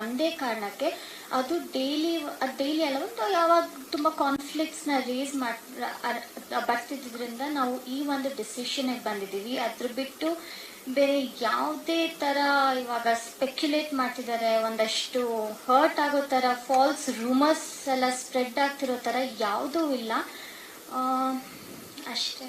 ಒಂದ್- ಕಾರಣಕ್ಕೆ ಅದು ಡೈಲಿ ಡೈಲಿ ಅಲ್ಲ, ಒಂದು ಯಾವಾಗ ತುಂಬ ಕಾನ್ಫ್ಲಿಕ್ಟ್ಸ್ನ ರೇಸ್ ಮಾಡಿ ಬರ್ತಿದ್ದರಿಂದ ನಾವು ಈ ಒಂದು ಡಿಸಿಷನ್ಗೆ ಬಂದಿದ್ದೀವಿ. ಅದ್ರ ಬಿಟ್ಟು ಬೇರೆ ಯಾವುದೇ ಥರ ಇವಾಗ ಸ್ಪೆಕ್ಯುಲೇಟ್ ಮಾಡ್ತಿದ್ದಾರೆ, ಒಂದಷ್ಟು ಹರ್ಟ್ ಆಗೋ ಥರ ಫಾಲ್ಸ್ ರೂಮರ್ಸ್ ಎಲ್ಲ ಸ್ಪ್ರೆಡ್ ಆಗ್ತಿರೋ ಥರ ಯಾವುದೂ ಇಲ್ಲ. ಅಷ್ಟೇ.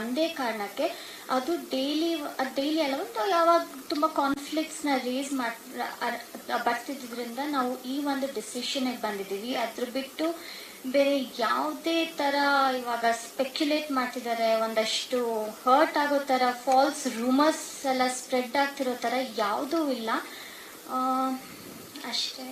ಒಂದ್- ಕಾರಣಕ್ಕೆ ಅದು ಡೈಲಿ ಡೈಲಿ ಅಲ್ಲ, ಒಂದು ಯಾವಾಗ ತುಂಬ ಕಾನ್ಫ್ಲಿಕ್ಟ್ಸ್ನ ರೇಸ್ ಮಾಡ್ ಬರ್ತಿದ್ದರಿಂದ ನಾವು ಈ ಒಂದು ಡಿಸಿಷನ್ ಬಂದಿದ್ದೀವಿ. ಅದ್ರ ಬಿಟ್ಟು ಬೇರೆ ಯಾವುದೇ ಥರ ಇವಾಗ ಸ್ಪೆಕ್ಯುಲೇಟ್ ಮಾಡ್ತಿದ್ದಾರೆ, ಒಂದಷ್ಟು ಹರ್ಟ್ ಆಗೋ ಥರ ಫಾಲ್ಸ್ ರೂಮರ್ಸ್ ಎಲ್ಲ ಸ್ಪ್ರೆಡ್ ಆಗ್ತಿರೋ ಥರ ಯಾವುದೂ ಇಲ್ಲ. ಅಷ್ಟೇ.